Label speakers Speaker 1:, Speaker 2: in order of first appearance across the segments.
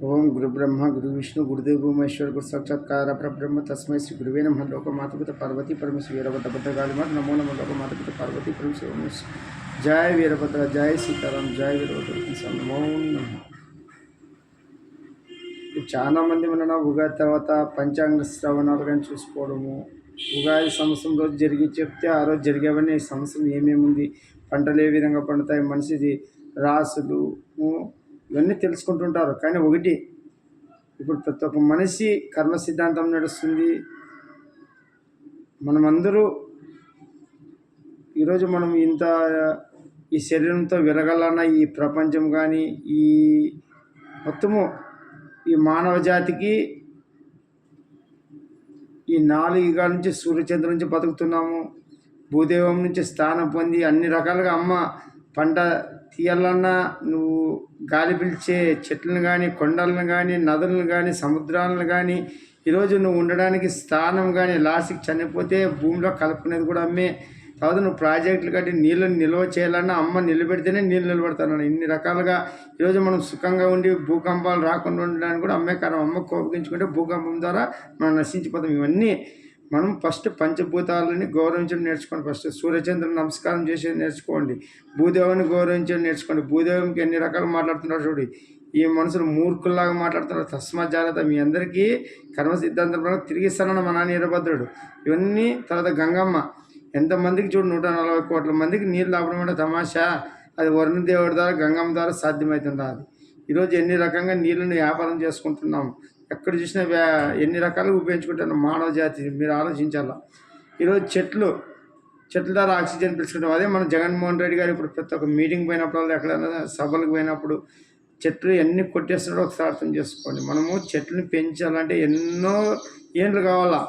Speaker 1: ఓం గురు బ్రహ్మ గురు విష్ణు గురుదేవ భూమేశ్వర గురు సాక్షాత్కార పరబ్రహ్మ తస్మై శ్రీ గురువే నమ. లోక మాతపిత పార్వతీ పరమేశ్వర వీరభద్ర భద్రకాళి మాట నమో నమ. లోక మాతపిత పార్వతీ పరమేశ్వర జయ వీరభద్ర జయ సీతారాం జయ వీరభద్ర నమో నమ. చాలా మంది మన ఉగాది తర్వాత పంచాంగ శ్రవణాలు కానీ చూసుకోవడము ఉగాది సంవత్సరం రోజు జరిగి చెప్తే ఆ రోజు జరిగేవన్నీ సంవత్సరం ఏమేమి ఉంది పంటలు ఏ విధంగా పండుతాయి మనిషిది రాసులు ఇవన్నీ తెలుసుకుంటుంటారు. కానీ ఒకటి ఇప్పుడు ప్రతి ఒక్క మనిషి కర్మ సిద్ధాంతం నడుస్తుంది. మనమందరూ ఈరోజు మనం ఇంత ఈ శరీరంతో విరగలన్న ఈ ప్రపంచం కానీ ఈ మొత్తము ఈ మానవ జాతికి ఈ నాలుగు యుగాల నుంచి సూర్యచంద్ర నుంచి బతుకుతున్నాము. భూదేవం నుంచి స్థానం పొంది అన్ని రకాలుగా అమ్మ పంట తీయాలన్నా నువ్వు గాలి పిలిచే చెట్లను కానీ కొండలను కానీ నదులను కానీ సముద్రాలను కానీ ఈరోజు నువ్వు ఉండడానికి స్థానం కానీ లాస్ట్కి చనిపోతే భూమిలో కలుపుకునేది కూడా అమ్మే. తర్వాత నువ్వు ప్రాజెక్టులు కట్టి నీళ్ళని నిల్వ చేయాలన్నా అమ్మ నిలబెడితేనే నీళ్ళు నిలబెడతాను ఇన్ని రకాలుగా ఈరోజు మనం సుఖంగా ఉండి భూకంపాలు రాకుండా ఉండడానికి కూడా అమ్మే కారణం. అమ్మ కోపగించుకుంటే భూకంపం ద్వారా మనం నశించిపోతాం. ఇవన్నీ మనం ఫస్ట్ పంచభూతాలని గౌరవించడం నేర్చుకోండి ఫస్ట్. సూర్యచంద్రుని నమస్కారం చేసేది నేర్చుకోండి. భూదేవుని గౌరవించడం నేర్చుకోండి. భూదేవునికి ఎన్ని రకాలు మాట్లాడుతున్నారు చూడు. ఈ మనుషులు మూర్ఖుల్లాగా మాట్లాడుతున్నారు. తస్మా జాగ్రత్త. మీ అందరికీ కర్మ సిద్ధాంతం ప్రకారం తిరిగిస్తానన్న మా నాన్న వీరభద్రుడు ఇవన్నీ తర్వాత గంగమ్మ. ఎంతమందికి చూడు నూట నలభై కోట్ల మందికి నీళ్ళు లాభడం అంటే తమాషా. అది వరుణదేవుడి ద్వారా గంగమ్మ ద్వారా సాధ్యమవుతుంది అది? ఈరోజు ఎన్ని రకంగా నీళ్ళని వ్యాపారం చేసుకుంటున్నాము ఎక్కడ చూసినా ఎన్ని రకాలుగా ఉపయోగించుకుంటాను మానవ జాతి మీరు ఆలోచించాలా? ఈరోజు చెట్లు చెట్ల ద్వారా ఆక్సిజన్ పిలుచుకుంటాం. అదే మన జగన్మోహన్ రెడ్డి గారు ఇప్పుడు ప్రతి ఒక్క మీటింగ్ పోయినప్పుడు ఎక్కడైనా సభలకు పోయినప్పుడు చెట్లు ఎన్ని కొట్టేస్తున్నాడో ఒకసారి అర్థం చేసుకోండి. మనము చెట్లను పెంచాలంటే ఎన్నో ఏండ్లు కావాలా?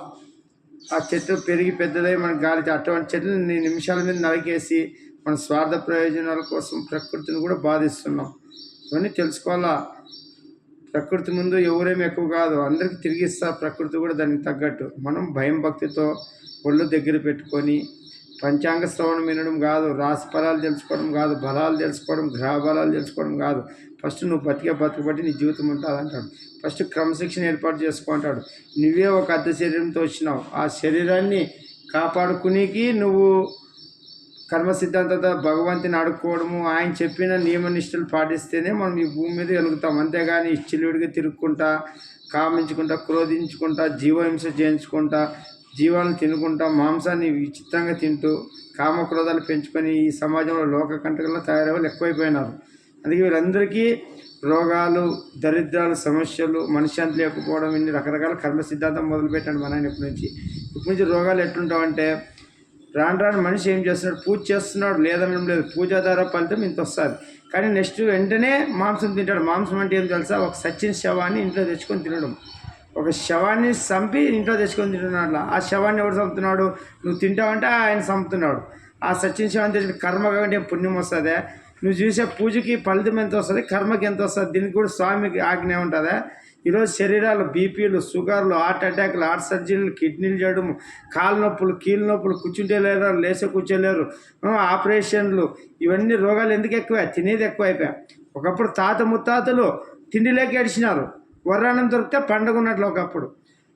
Speaker 1: ఆ చెట్టు పెరిగి పెద్దదై మనకు గాలి అటువంటి చెట్లను నిమిషాల మీద నరికేసి మన స్వార్థ ప్రయోజనాల కోసం ప్రకృతిని కూడా బాధిస్తున్నాం. ఇవన్నీ తెలుసుకోవాలా? ప్రకృతి ముందు ఎవరేమి ఎక్కువ కాదు. అందరికి తిరిగిస్తా ప్రకృతి కూడా దానికి తగ్గట్టు. మనం భయం భక్తితో ఒళ్ళు దగ్గర పెట్టుకొని పంచాంగ శ్రవణం వినడం కాదు రాశి ఫలాలు తెలుసుకోవడం కాదు బలాలు తెలుసుకోవడం గ్రహ బలాలు తెలుసుకోవడం కాదు. ఫస్ట్ నువ్వు బతికే బతుకు బట్టి నీ జీవితం ఉంటుంది అంటాడు. ఫస్ట్ క్రమశిక్షణ ఏర్పాటు చేసుకుంటాడు నువ్వే ఒక అర్ధ శరీరంతో వచ్చినావు. ఆ శరీరాన్ని కాపాడుకునేకి నువ్వు కర్మ సిద్ధాంతత భగవంతుని అడుక్కోవడము ఆయన చెప్పిన నియమ నిష్ఠలు పాటిస్తేనే మనం ఈ భూమి మీద వెలుగుతాం అంతేగాని ఇచ్చిలుడిగా తిరుక్కుంటా కామించుకుంటా క్రోధించుకుంటా జీవహింస చేయించుకుంటా జీవాలను తినుకుంటా మాంసాన్ని విచిత్రంగా తింటూ కామక్రోధాలు పెంచుకొని ఈ సమాజంలో లోక కంటకల్లో తయారయ్యే వాళ్ళు ఎక్కువైపోయినారు. అందుకే వీళ్ళందరికీ రోగాలు దరిద్రాలు సమస్యలు మనశ్శాంతి లేకపోవడం ఇన్ని రకరకాల కర్మ సిద్ధాంతం మొదలుపెట్టాడు మన ఆయన ఇప్పటి నుంచి. ఇప్పటి నుంచి రోగాలు ఎట్లుంటావంటే రాను రాను మనిషి ఏం చేస్తున్నాడు? పూజ చేస్తున్నాడు? లేదనడం లేదు పూజ ద్వారా ఫలితం ఇంత వస్తుంది. కానీ నెక్స్ట్ వెంటనే మాంసం తింటాడు. మాంసం అంటే ఏం తెలుసా? ఒక సచిన్ శవాన్ని ఇంట్లో తెచ్చుకొని తినడం. ఒక శవాన్ని చంపి ఇంట్లో తెచ్చుకొని తింటున్నాడు ఆ శవాన్ని ఎవరు చంపుతున్నాడు? నువ్వు తింటావంటే ఆయన చంపుతున్నాడు. ఆ సచిన్ శవాన్ని తెచ్చిన కర్మ కాబట్టి పుణ్యం వస్తుందే? నువ్వు చూసే పూజకి ఫలితం ఎంత వస్తుంది కర్మకి ఎంత వస్తుంది దీనికి కూడా స్వామికి ఆజ్ఞ ఉంటుందా? ఈరోజు శరీరాలు బీపీలు షుగర్లు హార్ట్ అటాక్లు హార్ట్ సర్జరీలు కిడ్నీలు చేయడం కాళ్ళ నొప్పులు కీళ్ళ నొప్పులు కూర్చుంటే లేరు లేసే కూర్చోలేరు ఆపరేషన్లు ఇవన్నీ రోగాలు ఎందుకు ఎక్కువ? తినేది ఎక్కువ అయిపోయా ఒకప్పుడు తాత ముత్తాతలు తిండి లేక ఏడిచినారు. వర్రాణం దొరికితే పండుగ ఉన్నట్లు ఒకప్పుడు.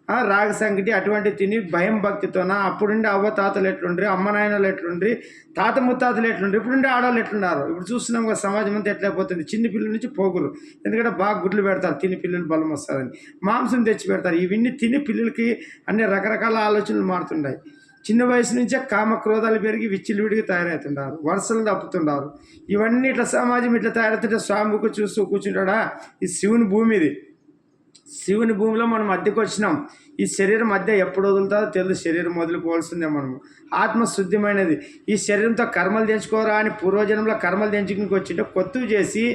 Speaker 1: రాగ సంగటి అటువంటి తిని భయం భక్తితోన అప్పుడుండి అవ్వ తాతలు ఎట్లుండ్రి అమ్మ నాయనలు ఎట్లుండ్రి తాత ముత్తాతలు ఎట్లుండ్రి ఇప్పుడుండి ఆడవాళ్ళు ఎట్లున్నారు? ఇప్పుడు చూస్తున్నాం కదా సమాజం అంతా ఎట్లయిపోతుంది చిన్న పిల్లల నుంచి పోగులు. ఎందుకంటే బాగా గుడ్లు పెడతారు తిని పిల్లలు బలం వస్తుందని మాంసం తెచ్చి పెడతారు. ఇవన్నీ తిని పిల్లలకి అన్ని రకరకాల ఆలోచనలు మారుతుంటాయి. చిన్న వయసు నుంచే కామ క్రోధాలు పెరిగి విచ్చిలివిడిగా తయారవుతుంటారు. వరుసలు తప్పుతుంటారు. ఇవన్నీ ఇట్లా సమాజం ఇట్లా తయారవుతుంటే స్వామికి చూస్తూ కూర్చుంటాడా? ఈ శివుని భూమి ఇది శివుని భూమిలో మనం మధ్యకు వచ్చినాం ఈ శరీరం మధ్య ఎప్పుడు వదులుతుందో తెలుసు శరీరం వదిలిపోవాల్సిందే మనము ఆత్మ శుద్ధమైనది ఈ శరీరంతో కర్మలు తెంచుకోరా అని పూర్వజన్మలో కర్మలు తెంచుకుని వచ్చింటే కొత్తవి చేసి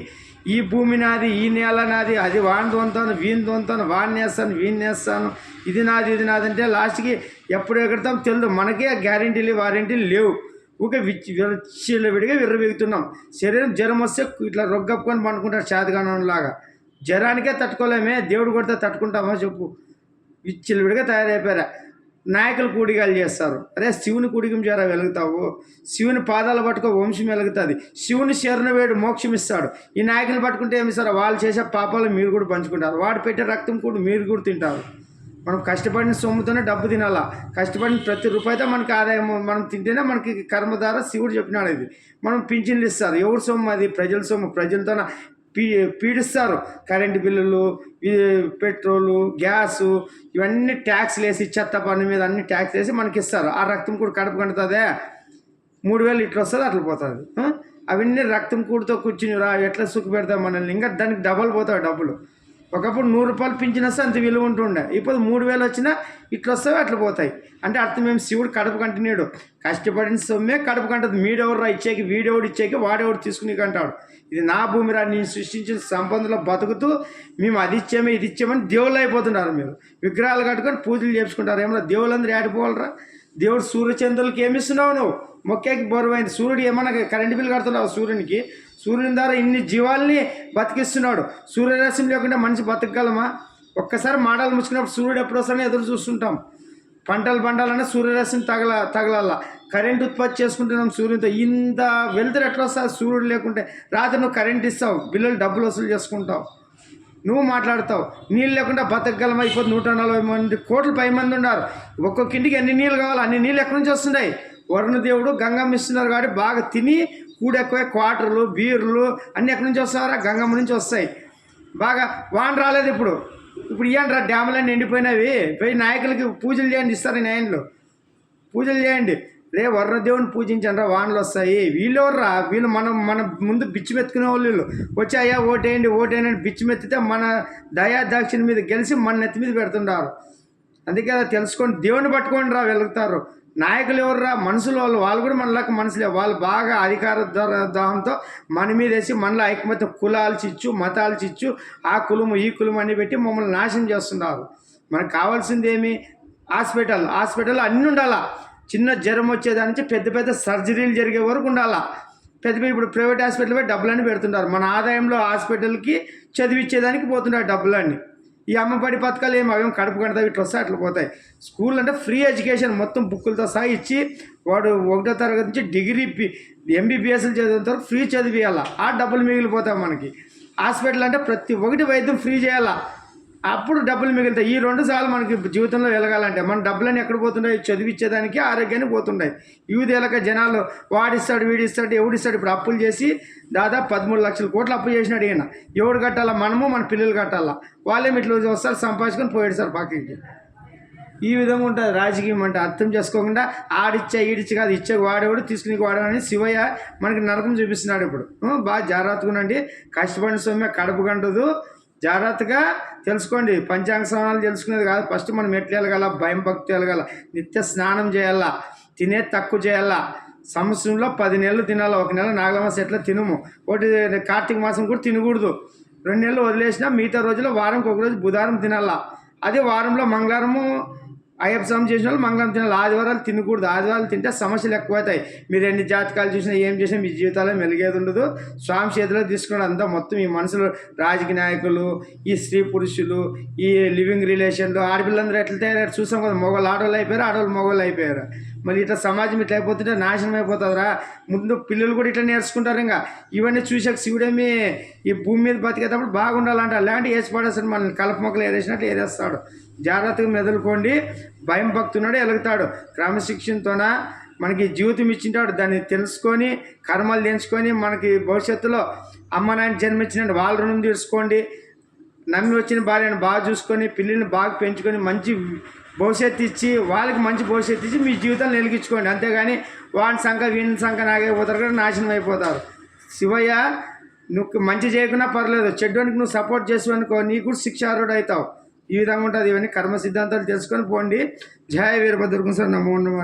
Speaker 1: ఈ భూమి నాది ఈ నేల నాది అది వాడిని తోంతాను వీని తోంతాను వాడిని వేస్తాను వీణ్ వేస్తాను ఇది నాది ఇది నాది అంటే లాస్ట్కి ఎప్పుడు ఎక్కడతాం తెలియదు మనకే గ్యారెంటీలు వారంటీలు లేవు. ఊకే విచ్చి విచ్చిల విడిగా విర్రవీగుతున్నాం. శరీరం జ్వరం వస్తే ఇట్లా రొగ్గప్పుకొని పండుకుంటారు చేతగానం లాగా జ్వరానికే తట్టుకోలేమే దేవుడు కొడితే తట్టుకుంటామా చెప్పు. విచ్చిల విడిగా తయారైపోయారా. నాయకులు కూడిగాలు చేస్తారు. అరే శివుని కూడికం చేరా వెలుగుతావు శివుని పాదాలు పట్టుకో వంశం వెలుగుతుంది. శివుని శరణ వేడు మోక్షం ఇస్తాడు. ఈ నాయకులు పట్టుకుంటే ఏమి ఇస్తారు వాళ్ళు చేసే పాపాలు మీరు కూడా పంచుకుంటారు. వాడు పెట్టే రక్తం కూడా మీరు కూడా తింటారు. మనం కష్టపడిన సొమ్ముతోనే డబ్బు తినాలా? కష్టపడిన ప్రతి రూపాయితో మనకి ఆదాయం మనం తింటేనే మనకి కర్మ ద్వారా శివుడు చెప్పినాడు ఇది. మనం పింఛన్లు ఇస్తారు. ఎవరి సొమ్ము అది? ప్రజల సొమ్ము. ప్రజలతోన పీ పీడిస్తారు. కరెంటు బిల్లులు పెట్రోలు గ్యాసు ఇవన్నీ ట్యాక్స్లు వేసి చెత్త పన్ను మీద అన్ని ట్యాక్స్ వేసి మనకి ఇస్తారు ఆ రక్తం కూడా కడుపు కంటుతుందే. మూడు వేలు ఇట్లా వస్తుంది అట్లా పోతుంది. అవన్నీ రక్తం కూడితో కూర్చుని రా ఎట్లా సుఖ పెడతాం మనల్ని? ఇంకా దానికి డబల్ పోతాయి డబ్బులు. ఒకప్పుడు నూరు రూపాయలు పింఛన్ వస్తే అంత విలువ ఉంటుండే. ఇప్పుడు మూడు వేలు వచ్చినా ఇట్లా వస్తావే అట్లా పోతాయి. అంటే అర్థం మేము శివుడు కడుపు కంటినాడు కష్టపడిన సొమ్మే కడుపు కంటది. మీడెవరు ఇచ్చేకి వీడెవడు ఇచ్చేకి వాడెవడు తీసుకుని కంటాడు. ఇది నా భూమి రా నేను సృష్టించిన సంబంధంలో బతుకుతూ మేము అది ఇచ్చామే ఇది ఇచ్చామని దేవుళ్ళు అయిపోతున్నారు మీరు. విగ్రహాలు కట్టుకొని పూజలు చేసుకుంటారు ఏమన్నా దేవుళ్ళందరూ ఏడిపోవాలరా? దేవుడు సూర్యచంద్రులకి ఏమి ఇస్తున్నావు నువ్వు? మొక్కకి బరువైంది. సూర్యుడు ఏమన్నా కరెంటు బిల్లు కడుతున్నావు సూర్యునికి? సూర్యుని ద్వారా ఇన్ని జీవాల్ని బతికిస్తున్నాడు. సూర్యరశ్మి లేకుండా మనిషి బతకగలమా? ఒక్కసారి మాటలు ముచ్చుకున్నప్పుడు సూర్యుడు ఎప్పుడు వస్తాడని ఎదురు చూస్తుంటాం. పంటలు పండాలన్నా సూర్యరశ్మి తగల తగలాల. కరెంట్ ఉత్పత్తి చేసుకుంటున్నాం సూర్యునితో. ఇంత వెళ్తారు ఎట్లా వస్తుంది? సూర్యుడు లేకుంటే రాత్రి నువ్వు కరెంట్ ఇస్తావు. బిల్లులు డబ్బులు వసూలు చేసుకుంటావు. నువ్వు మాట్లాడతావు. నీళ్ళు లేకుండా బతకగలం అయిపోతుంది నూట నలభై మంది కోట్ల పై మంది ఉన్నారు. ఒక్కొక్క ఇంటికి ఎన్ని నీళ్ళు కావాలి? అన్ని నీళ్ళు ఎక్కడి నుంచి వస్తున్నాయి? వరుణదేవుడు గంగమ్మ ఇస్తున్నారు కాబట్టి బాగా తిని కూడెక్కువే క్వార్టర్లు బీర్లు అన్నీ ఎక్కడి నుంచి వస్తారా గంగమ్మ నుంచి వస్తాయి. బాగా వాన రాలేదు ఇప్పుడు. ఇప్పుడు ఇవ్వండి డ్యాములన్నీ ఎండిపోయినవి పోయి నాయకులకి పూజలు చేయండి ఇస్తారు న్యాయంలో పూజలు చేయండి. రే వరుణదేవుని పూజించండి రా వానలు వస్తాయి. వీళ్ళు ఎవర్రా వీళ్ళు మనం మన ముందు బిచ్చి మెత్తుకునే వాళ్ళు వీళ్ళు. వచ్చి అయ్యా ఓటేయండి ఓటేయండి బిచ్చిమెత్తితే బిచ్చి మెత్తితే మన దయా దాక్షిణ మీద గెలిచి మన నెత్తి మీద పెడుతుంటారు. అందుకే తెలుసుకోండి దేవుని పట్టుకోండి రా వెలుగుతారు. నాయకులు ఎవర్రా? మనుషులు వాళ్ళు వాళ్ళు కూడా మనలాగా మనుషులే. వాళ్ళు బాగా అధికార దాహంతో మన మీద వేసి మనలో ఐకమత్య కులాలు చిచ్చు మతాలు చిచ్చు ఆ కులము ఈ కులం అని పెట్టి మమ్మల్ని నాశనం చేస్తున్నారు. మనకు కావాల్సింది ఏమి? హాస్పిటల్. హాస్పిటల్ అన్నీ ఉండాలా? చిన్న జ్వరం వచ్చేదాని నుంచి పెద్ద పెద్ద సర్జరీలు జరిగే వరకు ఉండాలా? పెద్ద పెద్ద ఇప్పుడు ప్రైవేట్ హాస్పిటల్ పోయి డబ్బులన్నీ పెడుతుంటారు మన ఆదాయంలో హాస్పిటల్కి చదివించేదానికి పోతుంటారు డబ్బులన్నీ. ఈ అమ్మబడి పథకాలు ఏమి అవేం కడుపు కడతాయి ఇట్లా వస్తాయి అట్లా పోతాయి. స్కూల్ అంటే ఫ్రీ ఎడ్యుకేషన్ మొత్తం బుక్కులతో సహా ఇచ్చి వాడు ఒకటో తరగతి నుంచి డిగ్రీ ఎంబీబీఎస్లు చదివిన వరకు ఫ్రీ చదివియాలా? ఆ డబ్బులు మిగిలిపోతాయి మనకి. హాస్పిటల్ అంటే ప్రతి ఒక్కటి వైద్యం ఫ్రీ చేయాలా? అప్పుడు డబ్బులు మిగులుతాయి. ఈ రెండు సార్లు మనకి జీవితంలో వెలగాలంటే మన డబ్బులన్నీ ఎక్కడ పోతున్నాయి? చదివించేదానికి ఆరోగ్యానికి పోతుంటాయి యూదేలక జనాలు వాడిస్తాడు వీడిస్తాడు ఎవడిస్తాడు ఇప్పుడు అప్పులు చేసి దాదాపు పదమూడు లక్షల కోట్లు అప్పు చేసినాడు ఈయన. ఎవడు కట్టాలా? మనము మన పిల్లలు కట్టాలా? వాళ్ళే ఇట్లా వస్తారు సంపాదించుకొని పోయాడు సార్ పక్కకి. ఈ విధంగా ఉంటుంది. రాజకీయం అంటే అర్థం చేసుకోకుండా ఆడిచ్చే ఈడిచ్చి కాదు ఇచ్చే వాడేవాడు తీసుకుని వాడేవాడని శివయ్య మనకి నరకం చూపిస్తున్నాడు ఇప్పుడు. బాగా జాగ్రత్తగా ఉండండి. కష్టపడిన సొమ్మె కడుపు కంటదు. జాగ్రత్తగా తెలుసుకోండి. పంచాంగ స్నానాలు తెలుసుకునేది కాదు. ఫస్ట్ మనం ఎట్లు వెళ్ళగల భయం భక్తి వెళ్ళగల నిత్య స్నానం చేయాలా తినే తక్కువ చేయాలా. సంవత్సరంలో పది నెలలు తినాలి ఒక నెల నాగలమాస ఎట్లా తినము. ఒకటి కార్తీక మాసం కూడా తినకూడదు. రెండు నెలలు వదిలేసినా మిగతా రోజుల్లో వారంకి ఒక రోజు బుధవారం తినాలా. అదే వారంలో మంగళవారము అయ్యప్ప స్వామి చేసిన వాళ్ళు మంగళం తినాలి ఆదివారాలు తినకూడదు. ఆదివారాలు తింటే సమస్యలు ఎక్కువవుతాయి మీరు ఎన్ని జాతకాలు చూసినా ఏం చేసినా మీ జీవితాల్లో మెలిగేది ఉండదు. స్వామి చేతిలో తీసుకుని అంతా మొత్తం ఈ మనుషులు రాజకీయ నాయకులు ఈ స్త్రీ పురుషులు ఈ లివింగ్ రిలేషన్లు ఆడపిల్లందరూ ఎట్లా తయారు చూసాం కదా మొగలు ఆడవాళ్ళు అయిపోయారు ఆడవాళ్ళు మొగలు అయిపోయారు. మరి ఇట్లా సమాజం ఇట్లా అయిపోతుంటే నాశనం అయిపోతుందిరా. ముందు పిల్లలు కూడా ఇట్లా నేర్చుకుంటారు ఇంకా. ఇవన్నీ చూసాక శివుడేమి ఈ భూమి మీద బతికేటప్పుడు బాగుండాలంట అలాంటి వేసి పడేస్తాడు మనల్ని. కలప మొక్కలు ఏరేసినట్లు ఏరేస్తాడు. జాగ్రత్తగా మెదులుకోండి. భయం భక్తున్నాడు ఎలుగుతాడు. క్రమశిక్షణతోన మనకి జీవితం ఇచ్చింటాడు. దాన్ని తెలుసుకొని కర్మలు తెంచుకొని మనకి భవిష్యత్తులో అమ్మ నాయన జన్మించిన వాళ్ళ రుణం తీర్చుకోండి. నమ్మి వచ్చిన భార్యను బాగా చూసుకొని పిల్లల్ని బాగా పెంచుకొని మంచి భవిష్యత్తు ఇచ్చి వాళ్ళకి మంచి భవిష్యత్తు ఇచ్చి మీ జీవితాన్ని వెలిగించుకోండి. అంతేగాని వాని సంఖ వీని సంఖ నాగైపోతారు కూడా నాశనం అయిపోతారు. శివయ్య నువ్వు మంచి చేయకున్నా పర్లేదు. చెడ్డోనికి నువ్వు సపోర్ట్ చేసావు అనుకో నీకు కూడా శిక్షారుడు అవుతావు ఈ విధంగా ఉంటుంది. ఇవన్నీ కర్మ సిద్ధాంతాలు తెలుసుకొని పోండి. జయ వీరభద్రకు సార్ నమో నమో